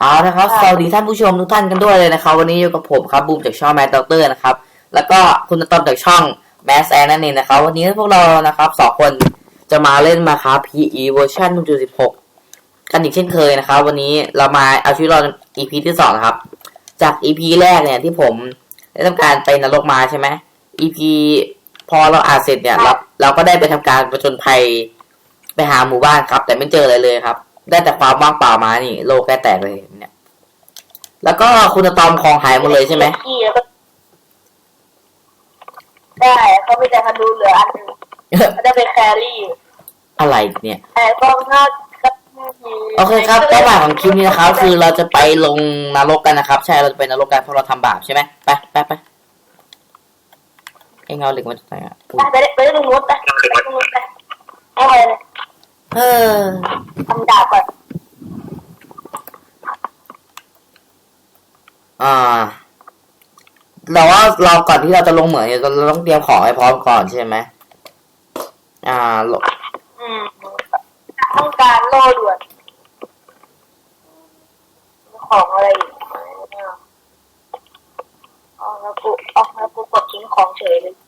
เอานะครับสวัสดีท่านผู้ชมทุกท่านกันด้วยเลยนะครับ วันนี้อยู่กับผมครับบูมจากช่องแมสด็อกเตอร์นะครับ แล้วก็คุณตอมจากช่องแมสแอนนั่นเองนะครับ วันนี้พวกเรานะครับสองคนจะมาเล่นมาครับ PE เวอร์ชัน1.16 กันอีกเช่นเคยนะครับ วันนี้เรามาเอาชีวิตเรา EP ที่สองนะครับ จาก EP แรกเนี่ยที่ผมได้ทำการไปนรกมาใช่ไหม EP พอเราอ่านเสร็จเนี่ยเราเราก็ได้ไปทำการประจนภัยไปหาหมู่บ้านครับ แต่ไม่เจออะไรเลยครับ ได้แต่ความว่างเปล่ามานี่ โลกแก้แตกเลยเนี่ย แล้วก็คุณอะตอมของหายหมดเลยใช่ไหมขี้แล้วก็ได้เขาไม่แต่ธนูเหลืออันหนึงเขาจะเป็นแครี่อะไรเนี่ย แต่ก็ถ้าก็โอเคครับเป้าหมายของคลิปนี้นะครับ คือเราจะไปลงนรกกันนะครับ ใช่เราจะไปนรกกันเพราะเราทำบาปใช่ไหมไปไปไปเอ็งเอาเหล็กมาจากไหนอะอุ๊ย ไปได้ไปได้ตรงนู้นไปไปได้ตรงนู้นไปเอาไปเลย เออทำดาบก่อนอ่าเราว่าเราก่อนที่เราจะลงเหมืองเนี่ยเราต้องเตรียมของให้พร้อมก่อนใช่ไหมอ่าลงอืมต้องการโล่ด่วนมีของอะไรอีกไหมเนี่ยอ๋อแล้วกูอ๋อแล้วกูกดทิ้งของเฉยเลยเอาแล้ว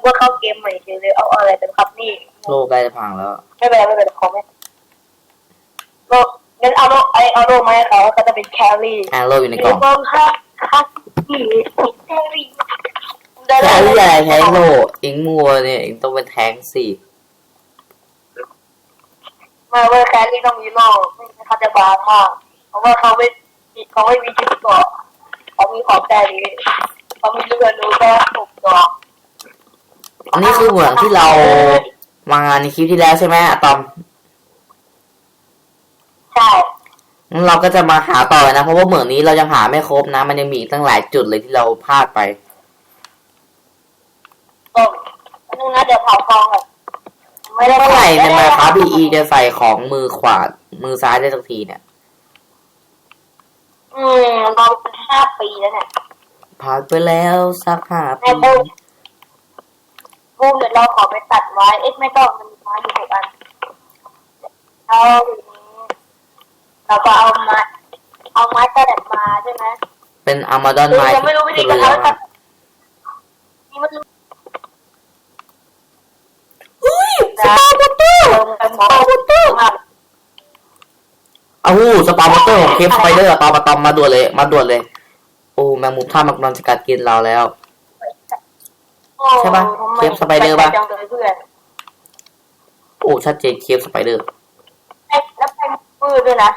กูก็เข้าเกมใหม่เฉยเลยเอาอะไรเป็นครับนี่โลกใกล้จะพังแล้ว ไม่เป็นไรไม่เป็นไรของไม่โลงั้นเอาโลไอเอาโลมาให้เขาเขาจะเป็นแครี่อ่าโลกอยู่ในกล่องบ้องค่ะค่ะนี่แครี่ได้ใช่แล้วใหญ่แทงโลเอ็งมัวเนี่ยเอ็งต้องเป็นแทงสิมาเวอร์แครี่ต้องมีโลไม่งั้นเขาจะบางมากเพราะว่าเขาไม่มีเขาไม่มีจิ๊บเกาะเขามีของแต่นี้เขามีเรือนูแค่หกดอก อันนี้คือเหมืองที่เรามางานในคลิปที่แล้วใช่ไหมอะตอมใช่งั้นเราก็จะมาหาต่อนะ เพราะว่าเหมืองนี้เรายังหาไม่ครบนะ มันยังมีอีกตั้งหลายจุดเลยที่เราพลาดไปก็อันนึงนะเดี๋ยวเผาฟองก่อนไม่ได้เมื่อไหร่ในมาครับพีอีจะใส่ของมือขวา มือซ้ายได้สักทีเนี่ยอืมรอเป็นห้าปีแล้วเนี่ยผ่านไปแล้วสักห้าแม่ปีบู มบูมเดี๋ยวเราขอไปตัดไว้ เอ๊ะไม่ต้องมันมีไม้อยู่หกอันเอาทีนี้เราก็เอาไม้เอาไม้กระดับมาใช่ไหมเป็นอามาดอนคือไม้ยังไม่รู้วิธีที่การเหลือทำตัดนี่มันอุ้ยสปาร์ตเตอร์ลงไปหมดมากอ้าวสปาร์มอเตอร์ของเคฟสไปเดอร์ตอมมาตอมมาด่วนเลย มาด่วนเลย โอ้แมงมุมท่ามันกำลังจะกัดกินเราแล้วโอ้ ใช่ปะทำมเคฟสไปเดอร์ปะ จังเลยเพื่อนโอ้ชัดเจนเคฟสไปเดอร์ไอ้แล้วเป็นมืดด้วยนะ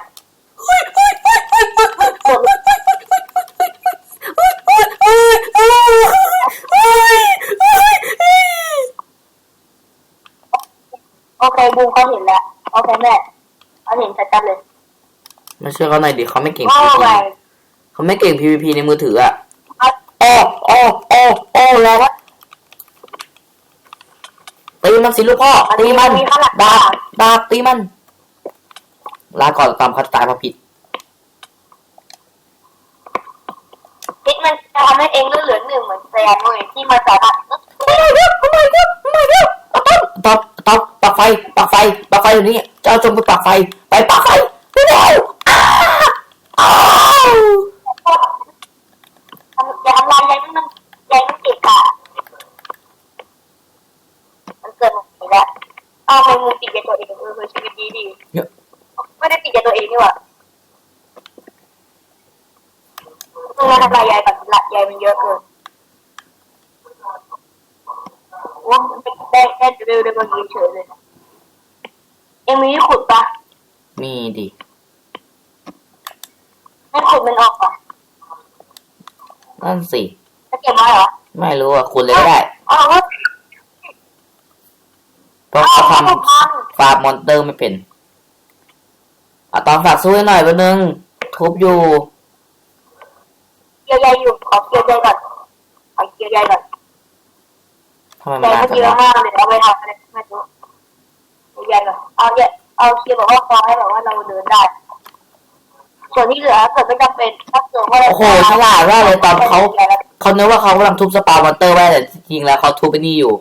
กดโอเคบูมเขาเห็นแล้วโอเคแม่เขาเห็นชัดๆเลยมาช่วยเขาหน่อยดิเขาไม่เก่งว่า PVP ไงเขาไม่เก่ง PVP ในมือถืออะโอ้โอ้โอ้โอ้แล้วตี มันสิลูกพ่อตีมันดาบดาบตีมัน ลาก่อนตามเขาตายเพราะผิดพิษมันจะทำให้เองเลือดเหลือหนึ่งเหมือนแซนเว้ยที่มันสามารถต๊อปต๊อปปักไฟปักไฟปักไฟอยู่นี่เจ้าจงไปปักไฟ ไปปักไฟไปเร็วอ้าอ้าว อย่าทำลายใยมันใยมันเก็บค่ะมันเกิดมาอีกแล้วเอาไปมือปิดใยตัวเองเออชีวิตดีดี ไม่ได้ปิดใยตัวเองนี่หว่าต้องทำลายใยก่อนละใยมันเยอะเกินว่ามันเป็นได้แค่เร็วๆได้มายืนเฉยเลยเอ็งมีที่ขุดปะมีดิไม่ขุดมันออกปะนั่นสิจะเก็บไว้เหรอ ไม่รู้อะคุณเลยก็ได้อ๋อว่าเพราะเขาทำฟาร์มมอนเตอร์ไม่เป็น อะตอนฝากสู้ให้หน่อยวันนึง ทุบอยู่เกียวใยอยู่ขอเกียวใยก่อนขอเกียวใยก่อนทำไมใยมันนานมันจังเยอะวะมากเลยเอาไปทำอะไรไม่รู้เกียวใยก่อนเอาเยเอาเกียวบอกว่าพอให้แบบว่าเราเดินได้ ส่วนที่เหลือถ้าเกิดไม่จำเป็นถ้าเกิดว่าโอ้โหฉลาดมากเลยตอนเขาเขาเนึกว่าเขากำลังทุบสปาร์มอนเตอร์ไว้แต่จริงๆแล้วเขาทุบไปนี่อยู่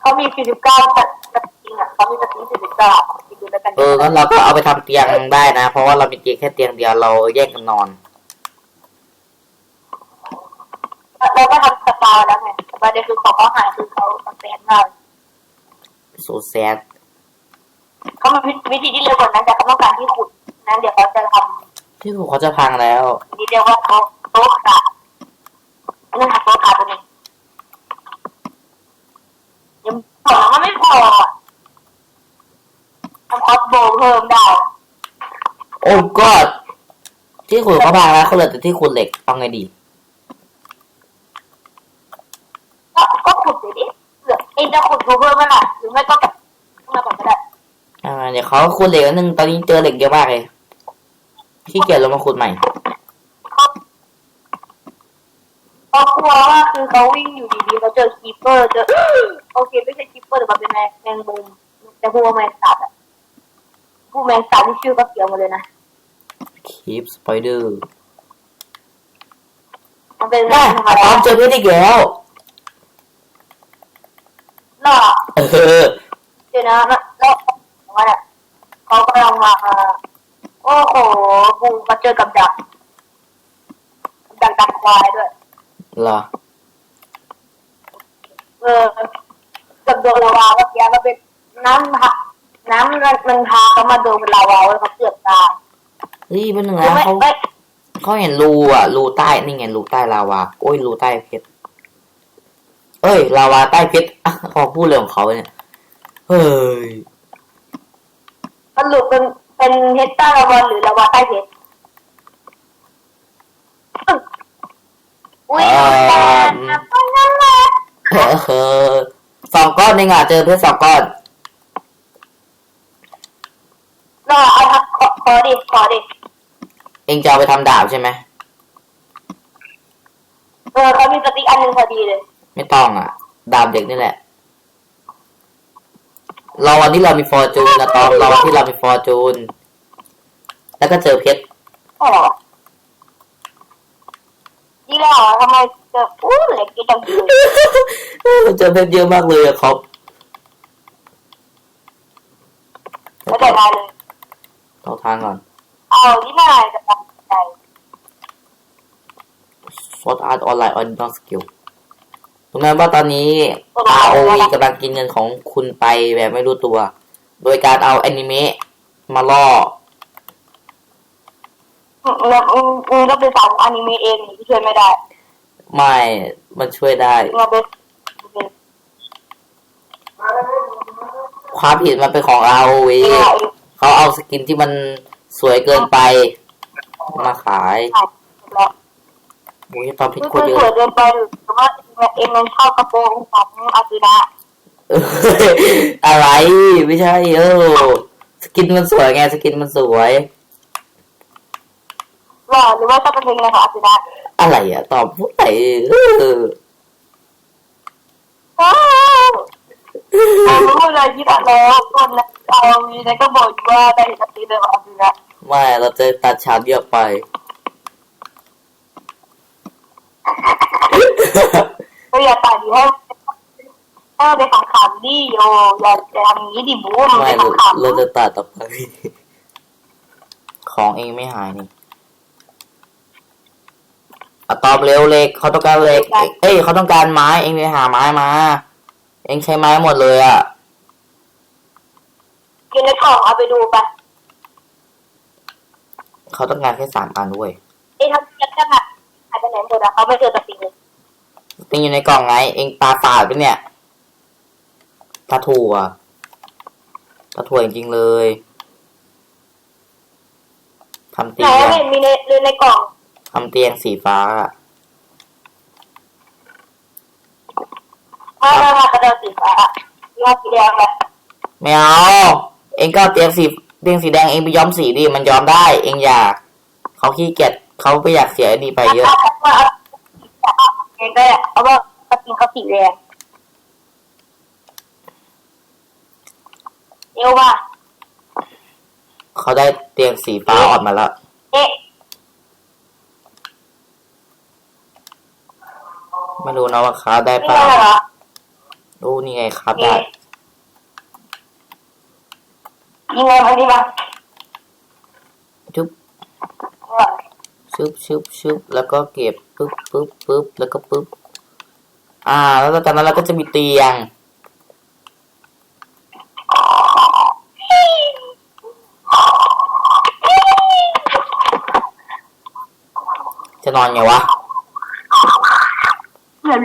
เขามี49สตจริงอะเขามีสติ49 อยู่ด้วยกันเอองั้นเราก็เอาไปทำเตียงได้นะ เพราะว่าเรามีเตียงแค่เตียงเดียวเราแยกกันนอนเราก็ทำสปาแล้วไงแต่ประเด็นคือของเขาหายคือเขาแสนมากโซแซดเขามีวิธีที่เร็วกว่านั้นแต่เขาต้องการที่ขุดนั้นเดี๋ยวเขาจะทำที่ถูกเขาจะพังแล้วที่เรียกว่าโต๊ะโต๊ะขาอันนั้นหาโต๊ะขาตัวนี้ยังพอมันไม่พอทำคอสโบเพิ่มได้ โอ้กอดที่ขุดเขาพังแล้วเขาเหลือแต่ที่ขุดเหล็กเอาไงดี ก็ก็ขุดไปดิเหลือเองจะขุดเพิ่มเมื่อไหร่หรือไม่ก็แบบมาก่อนก็ได้อ่าเดี๋ยวเขาขุดเหล็กนิดนึงตอนนี้เจอเหล็กเยอะมากเลยขี้เกียจลงมาขุดใหม่เขากลัวว่าคือเขาวิ่งอยู่ดีๆเขาเจอคีเปอร์เจอ โอเคไม่ใช่คีเปอร์แต่มันเป็นแมงแมงมุมแต่พวกแมงสาบอะ พวกแมงสาบที่ชื่อก็เกี่ยวหมาเลยนะ keep spider มันเป็นแมน่างธรรมตอดามเจอเพชรอีกแล้วเนาะเออเดี๋ยวนะแล้วแล้วว่าเนี่ยเขากำลังมา โอ้โหบูมาเจอกับดักดักดักควายด้วย เหรอเออกับโดนลาวาเมื่อกี้มันเป็นน้ำพะ น้ำมันมันพาเขามาโดนลาวาแล้วเขาเกือบตายเฮ้ยเป็นหนึ่งคือนะไม่เขาไม่เขาเห็นรูอะ รูใต้นี่ไงรูใต้ลาวาโอ้ยรูใต้เพชรเอ้ยลาวาใต้เพชรอะเขาพูดเรื่องของเขาเนี่ยเฮ้ยสรุปเป็นเป็นเพชรใต้ลาวาหรือลาวาใต้เพชรอุ้ยเอ่อแต่ก็นั่นแหละเออสองก้อนเองอะเจอเพชรสองก้อน รอเอาทักขอขอดิขอดิเองจะเอาไปทำดาบใช่ไหมเออเขามีสติ๊กอันหนึ่งพอดีเลย ไม่ต้องอะ ดาบเด็กนี่แหละ เราวันที่เรามีฟอร์จูนนะตอนเราวันที่เรามีฟอร์จูน แล้วก็เจอเพชรใช่เหรอนี่แหละทำไมเจออู้เหล็กกี่จังเลยเจอเพชรเยอะมากเลยอะครับ ไม่ได้มาเลย ต่อทางก่อนเอาที่ไหนจะทำใจฟอร์ดอาร์ตออนไลน์ออนดอสกิลรู้ไหมว่าตอนนี้ ROV กำลังกินเงินของคุณไปแบบไม่รู้ตัว โดยการเอาแอนิเมะมาล่อแล้วอืมอืมก็เป็นสาวอนิเมะเองที่ช่วยไม่ได้ ไม่ มันช่วยได้เราเป็นความผิดมันเป็นของ ROV เขาเอาสกินที่มันสวยเกินไป มาขายโอ้ยตอนพิษคือโคตรเยสวยอะเกินไปหรือว่าเองมันชอบกระโปรงของอาซิดะเอ้ยอะไรไม่ใช่เออสกินมันสวยไงสกินมันสวยหรอหรือว่าชอบเป็นเพลงอะไรของอาซิดะอะไรอะตอบพูดไหนเออ ไม่รู้อะไรที่ตัดแล้วคนนะเอาวีนะก็บอกว่าได้เห็นสตรีเลยของอาซิดะไม่เราจะตัดฉากเยอะไป ก็อย่าตัดดีให้ให้ไปขังขังดิโยอย่าอย่าทำอย่างนี้ดิบูมไม่เราขังขังเราจะตัดต่อไป ของเองไม่หายนี่อะตอบเร็วเหล็กเขาต้องการเหล็ก เอ้ยเขาต้องการไม้เองไปหาไม้มา เองใช้ไม้หมดเลยอะกินในกล่องเอาไปดูไปเขาต้องการแค่สามอันเว้ยเอ้ทำยัดกันอะหายไปไหนหมดอะเขาไม่เจอสติเลยเป็นอยู่ในกล่องไง เองตาฝาดไปะเนี่ยตาถั่วตาถั่วจริงๆเลยทำไหเตีนยงไม่เห็นมีในเลยในกล่อง ทำเตียงสีฟ้าอะ ไม่ไม่ไม่กระเดาสีฟ้าที่ว่าสีแดงเลยไม่เอาเองก็เอาเตียงสีเตียงสีแดงเองไปย้อมสีดิมันย้อมได้ เองอยากเขาขี้เกียจเขาไม่อยากเสียไอ้นี่ไปเยอะถ้าว่าเอาเองได้เอาว่าสกินเขาสีแดงเอวว่าเขาได้เตียงสีฟ้าอ่อนมาแล้วเอ๊ะไม่รู้นะว่าครับได้ไม่เปล่า ได้เหรอรู้นี่ไงครับได้เยิงเลยมาดิมาชุบชุบชุบชุบแล้วก็เก็บปึ๊บปึ๊บปึ๊บแล้วก็ปึ๊บอ่า แล้วจากนั้นเราก็จะมีเตียง จะนอนไงวะ เพื่อน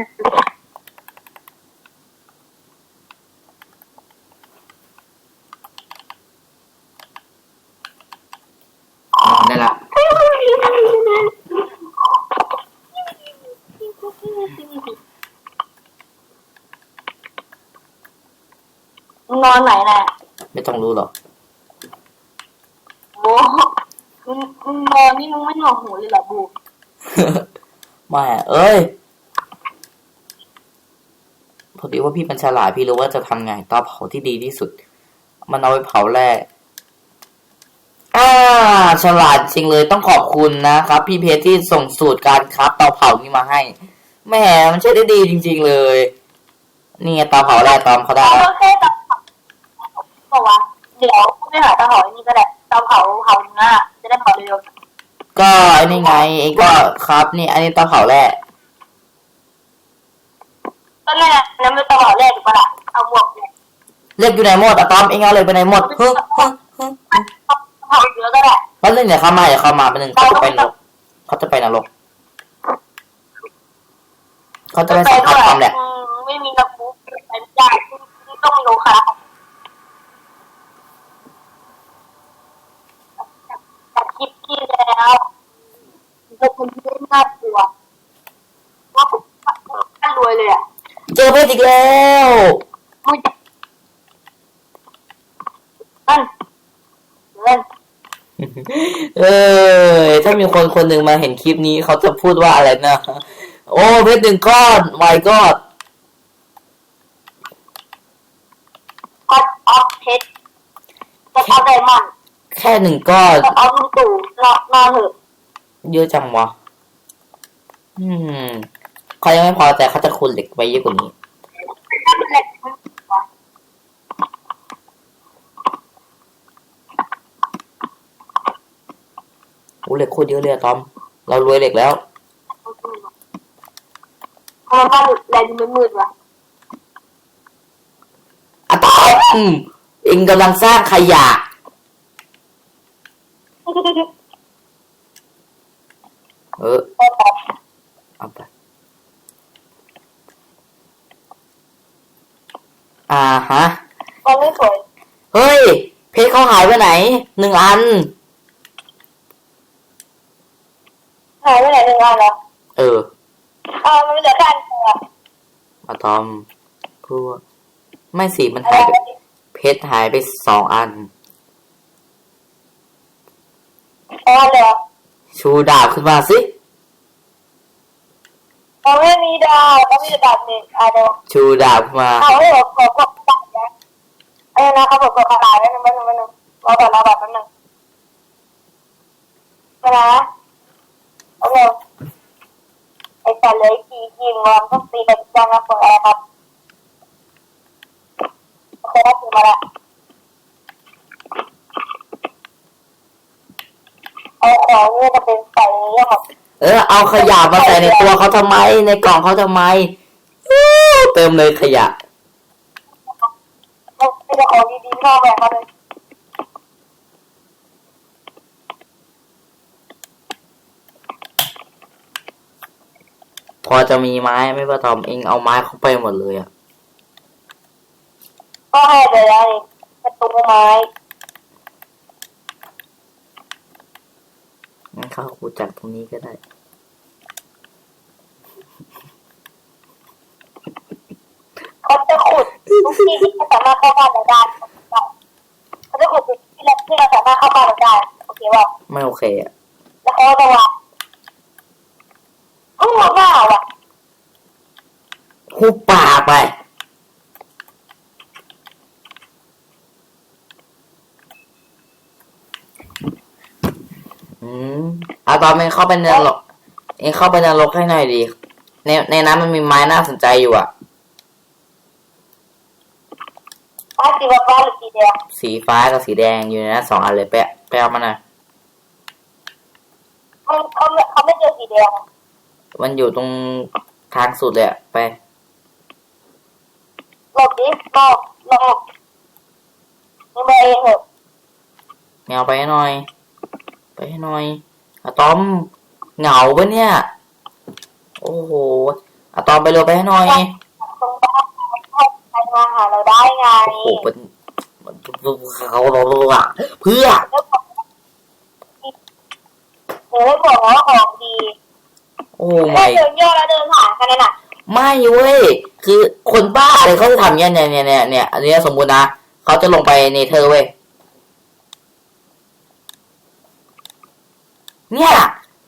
นอนได้ละ นอนไหนน่ะ ไม่ต้อง รู้หรอกโอ้มึงมึงนอนนี่มึงไม่หนวกหูเลยเหรอบูไม่อะเอ้ยพอดีว่าพี่มันฉลาดพี่รู้ว่าจะทำไงเตาเผาที่ดีที่สุด มันเอาไปเผาแร่อ่าฉลาดจริงเลยต้องขอบคุณนะครับ พี่เพชรที่ส่งสูตรการครับเตาเผานี้มาให้แหมมันใช้ได้ดีจริง ๆ เลย นี่ไงเตาเผาแร่ตอมเขาได้ เอาแล้วแค่เตาเผาบอกว่า เดี๋ยวไปหาเตาเผาอันนี้ก็ได้เตาเผาเผาเนื้อจะได้เผาเร็วก็ไอ้นี่ไงเองก็ครับ นี่ อันนี้เตาเผาแร่ๆก็นั่นแหละนั่นเป็นเตาเผาแรกถูกปะล่ะเอาหมวกเนี่ยเรียกอยู่ไหนหมดอะตอมเองเอาเลยไปไหนหมดเฮ้ยเฮ้ยเฮ้ยเผาเยอะก็ได้แป๊บนึงเดี๋ยวเขามาเดี๋ยวเขามาแป๊บนึงเขาจะไปนรกเขาจะไปนรกเขาจะไปสัมผัสความแหละอืมไม่มีกระปุกไปไม่ได้ต้องมีโลคาตัดคลิปที่แล้ว เป็นคนที่น่ากลัวว่าผมท่านรวยเลยอะเจอเพชรอีกแล้วมึงจะนั่นเล่นเออถ้ามีคนคนหนึ่งมาเห็นคลิปนี้เขาจะพูดว่าอะไรนะ โอ้เพชรหนึ่งก้อนไวก็ก็ออฟเพชรก็ออฟไดมอนด์แค่หนึ่งก้อนก็ออฟลุงตู่นอนนอนเถอะ เยอะจังวะ อืมเขายังไม่พอแต่เขาจะคูณเหล็กไว้เยอะกว่านี้เล็กมันวะโอ้เหล็กโคตรเยอะเลยอะตอม เรารวยเหล็กแล้วทำไมบ้านแรงมันมืดวะอะตอมเองกำลังสร้างขยะ เออเอาไป อ่าฮะมันไม่สวยเฮ้ย เพชรเขาหายไปไหนหนึ่งอัน หายไปไหนหนึ่งวันแล้วเอออ่ามันเหลือแค่อันเดียวมาตอมพูดว่าไม่สิมันอะไรหายไปเพชรหายไปสองอัน อ๋อเหรอ ชูดาบขึ้นมาสิมันไม่มีดาวมันมีแต่ดาวหนึ่งอะเดี๋ยวชูดาบขึ้นมาเอาให้ผมขอกดตัดนะเอ้ยนะครับผมกดขนาดไว้หนึ่งไว้หนึ่งไว้หนึ่งรอก่อนรอก่อนแป๊บนึงนะโอเคไอ้แต่เลยกี่ทีมงอนต้องตีกันจังนะคนแอร์ครับโอเคครับถึงมาแล้ว เอาของนี่จะเป็นใส่เรื่องขอเออเอาขยะมาใส่ในตัวเขาทำไม ในกล่องเขาทำไมอู้เติมเลยขยะไม่ได้ของดีๆเข้าแบบเลยพอจะมีไม้ไหม่ป้าตอมเองเอาไม้เข้าไปหมดเลยอะก็ให้ไปเลยประตูไม้ งั้นเข้า กูจากตรงนี้ก็ได้ เขาจะขุดทุกที่ที่สามารถเข้าบ้านเราได้เขาจะขุดทุกที่ที่เราสามารถเข้าบ้านเราได้โอเคว่าไม่โอเคอะแล้วเขาจะวางอืมว้าวอะหุบปากไป อืมเอา ตอนเองเข้าไปในนรกเองเข้าไปในนรกให้หน่อยดีในในนั้นมันมีไม้น่าสนใจอยู่อะไม้สีฟ้าหรือสีแดงสีฟ้ากับสีแดงอยู่ในนั้นสองอันเลยแปะแปะมันนะเขาเขาเขาไม่เจอสีแดงมันอยู่ตรงทางสุดเลยอะไปหลบดิหลบหลบนี่มาเองเหรอแมวไปให้หน่อย ไปให้หน่อย อะตอมเหงาปะเนี่ย โอ้โหอะตอมไปเร็วไปให้หน่อยตรงบ้านใครมาหาเราได้ไงโอ้โหเป็นมันเขาเราอะเพื่อแล้วบอกเดี๋ยวให้บอกว่าของดีโอ้แค่ไม่เดินย่อแล้วเดินผ่านกันนั่นน่ะไม่เว้ย คือคนบ้าเลยเขาจะทำเนี่ยเนี่ยเนี่ยเนี่ยเนี่ยอันนี้สมมุตินะเขาจะลงไปเนเธอร์เว้ย เนี่ย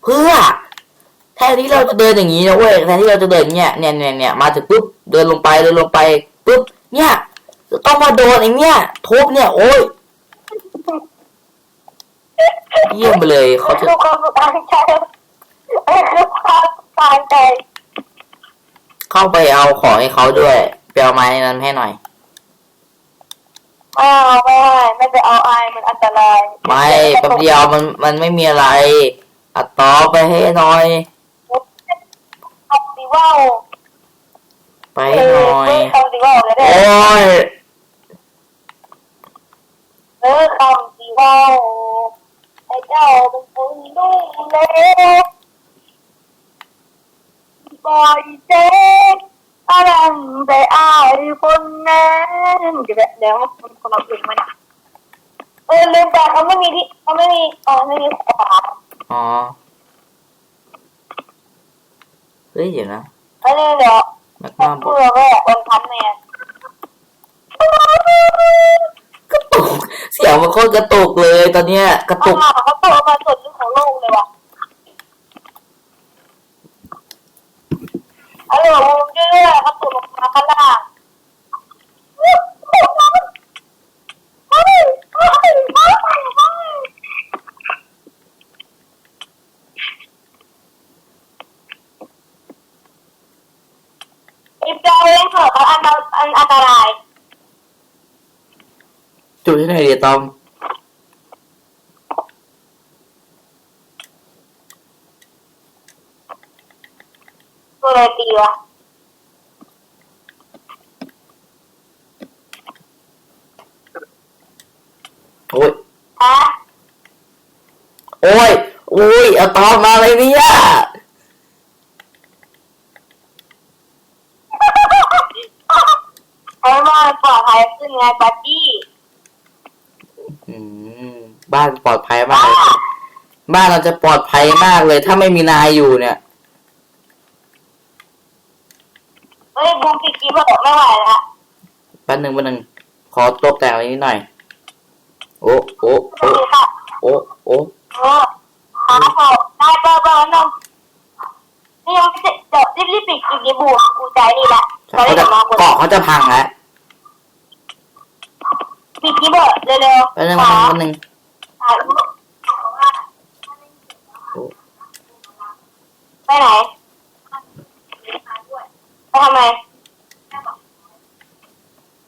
เพื่อแทนที่เราจะเดินอย่างนี้นะเว้ยแทนที่เราจะเดินเนี่ยเนี่ยเนี่ยเนี่ยมาถึงปุ๊บเดินลงไปเดินลงไปปุ๊บเนี่ยต้องมาโดนไอ้เนี่ยทุบเนี่ย โอ้ยเยี่ยมไปเลยเขาจะเข้าไปเอาของให้เขาด้วยไปเอาไม้นั้นให้หน่อย อาไม่ให้ไม่ไปเอาไอายมันอันตรายไม่แป๊บเดียวมันมันไม่มีอะไรอัดต่อไปให้หน่อยคำดีว่าวไปให้หน่อยเออคำดีว่าวเลยเด้โอ้ยเออคำดีว่าวไอ้เจ้าเป็นคนดูแลบอยเจ๊อะไรไปอายคน นั้นเดี๋ยวเดี๋ยวมันคนเราเองมันอะเออลืมไปเขาไม่มีที่เขาไม่มีเออไม่มีขวาอ๋อ เฮ้ยเดี๋ยวนะอันนี้เดี๋ยวแม็กผมามบพูอดกแล้วก็วันพันแมนกระตุก เสียงมันโคตรกระตุกเลย ตอนเนี้ยกระตุก อ่าเขาโตมาส่วนหนึ่งของโลกเลยว่ะฮัลโหลมึงด้วยเขาตกลงมาข้างล่างอีกใจเล่นเถอะเขาอันตรอันอันตราย จุดที่ไหนดีตอมตัวอะไรตีวะโอ้ยฮะโอ้ยโอ้ยอาตอมมาเลยเนี่ยให้มันปลอดภัยขึ้นไงบัดดี้ บ้านปลอดภัยมากเลยบ้านเราจะปลอดภัยมากเลย ถ้าไม่มีนายอยู่เนี่ยเฮ้ยบูมปิดกีบบอกไม่ไหวละแป๊บหนึ่งแป๊บหนึ่งขอตกแต่งอะไรนิดหน่อย โอ้โอ้สวัโอ้สดีค่ะโอ้โอ้เออหาเถอะได้เบอร์เบอร์นึงนี่ยังไม่เสร็จเดี๋ยวรีบรีบปิดกีบบูกูใจนี่แหละตอนเขานี้จะจะมาหมดเกาะเขาจะพังแล้วปิดกีบเร็วเร็วแป๊บหนึ่งแป๊บหนึ่งแป๊บหนึ่ง ไปไหนไปทำไม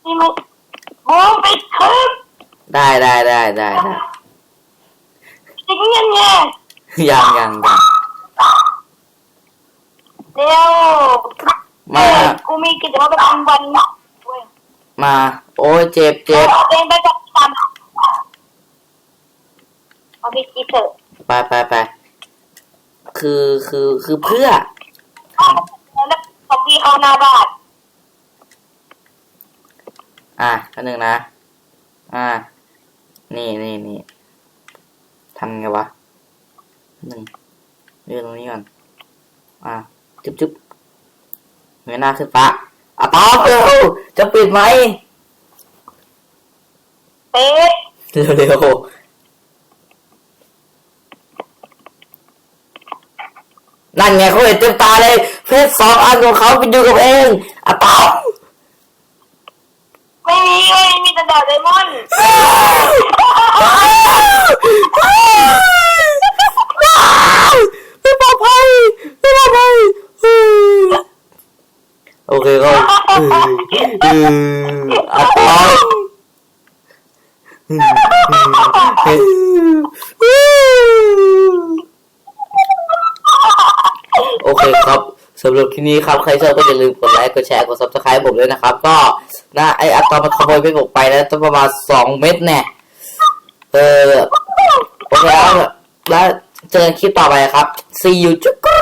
นี่มันบูมปิดคลิปได้ได้ได้ได้ได้จริงยังไงยังยังยังเร็วมาเอ้ยกูมีกิจวัตรประจำวันเว้ยมา โอ้ยเจ็บเจ็บเอาเองไปกับตามเอาไปกีบเถอะไปไปไป คือคือคือเพื่อแล้วของพี่เอาหน้าบาทอะแป๊บหนึ่งนะ อ่า นี่นี่นี่ทำไงวะแป๊บหนึ่งเรื่องตรงนี้ก่อน อะจุ๊บจุ๊บเงยหน้าขึ้นฟ้าอะตอบเร็วจะปิดไหมเป๊ะเร็วเร็ว นั่นไงเขาเห็นเต็มตาเลยเพชรสองอันของเขาไปดูกับเองอะตอบไม่มีไม่มีแต่ดาวไดมอนด์ ไม่ปลอดภัยไม่ปลอดภัยโอเคก็เออเอออะตอบ โอเคครับสำห รับคลิปนี้ครับ ใครชอบก็อย่าลืมกดไลค์กดแชร์กดซับสไคร b e ผมด้วยนะครับ ก็นะไออัตตอมันขโมยไปผมไปแล้วต้งประมาณสองเม็ดแน่เออโอเคแล้วแล้วเจอกันคลิปต่อไปครับ see you จุ๊กรู